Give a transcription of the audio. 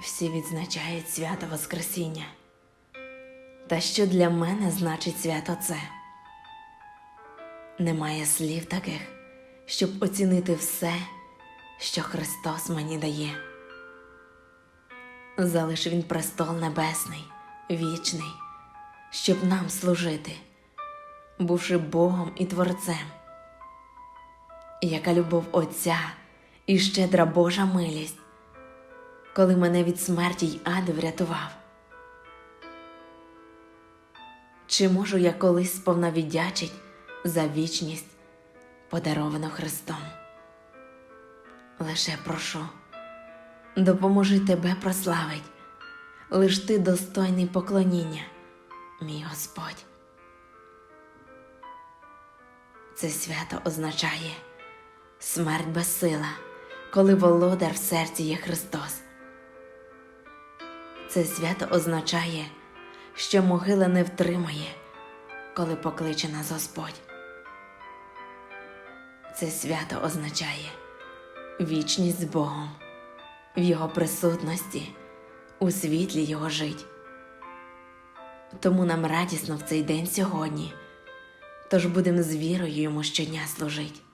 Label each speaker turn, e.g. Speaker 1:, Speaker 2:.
Speaker 1: Всі відзначають свято Воскресіння. Та що для мене значить свято це? Немає слів таких, щоб оцінити все, що Христос мені дає. Залиш він престол небесний, вічний, щоб нам служити, бувши Богом і Творцем. Яка любов Отця і щедра Божа милість, коли мене від смерті й аду врятував. Чи можу я колись сповна віддячить за вічність, подаровану Христом? Лише прошу, допоможи тебе прославить, лиш ти достойний поклоніння, мій Господь. Це свято означає смерть безсила, коли володар в серці є Христос. Це свято означає, що могила не втримає, коли покличе нас Господь. Це свято означає вічність з Богом, в Його присутності, у світлі Його жить. Тому нам радісно в цей день сьогодні, тож будемо з вірою йому щодня служить.